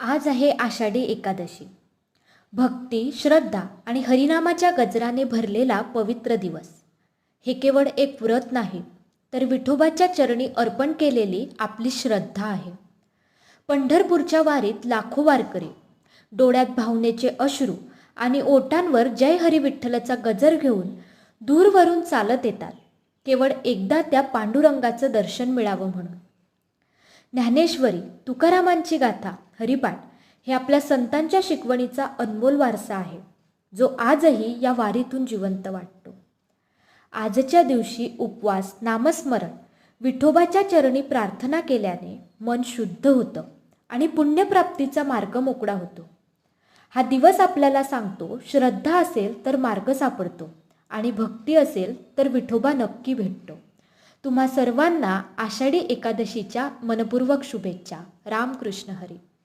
आज आहे आषाढी एकादशी. भक्ती श्रद्धा आणि हरिनामाच्या गजराने भरलेला पवित्र दिवस. हे केवळ एक व्रत नाही तर विठोबाच्या चरणी अर्पण केलेली आपली श्रद्धा आहे. पंढरपूरच्या वारीत लाखो वारकरी डोळ्यात भावनेचे अश्रू आणि ओटांवर जय हरी विठ्ठलाचा गजर घेऊन दूरवरून चालत येतात. केवळ एकदा त्या पांडुरंगाचं दर्शन मिळावं म्हणून. ज्ञानेश्वरी तुकारामांची गाथा हरिपाठ हे आपल्या संतांच्या शिकवणीचा अनमोल वारसा आहे जो आजही या वारीतून जिवंत वाटतो. आजच्या दिवशी उपवास नामस्मरण विठोबाच्या चरणी प्रार्थना केल्याने मन शुद्ध होतं आणि पुण्यप्राप्तीचा मार्ग मोकळा होतो. हा दिवस आपल्याला सांगतो श्रद्धा असेल तर मार्ग सापडतो आणि भक्ती असेल तर विठोबा नक्की भेटतो. तुम्हा सर्वांना आषाढी एकादशीच्या मनपूर्वक शुभेच्छा. रामकृष्ण हरी.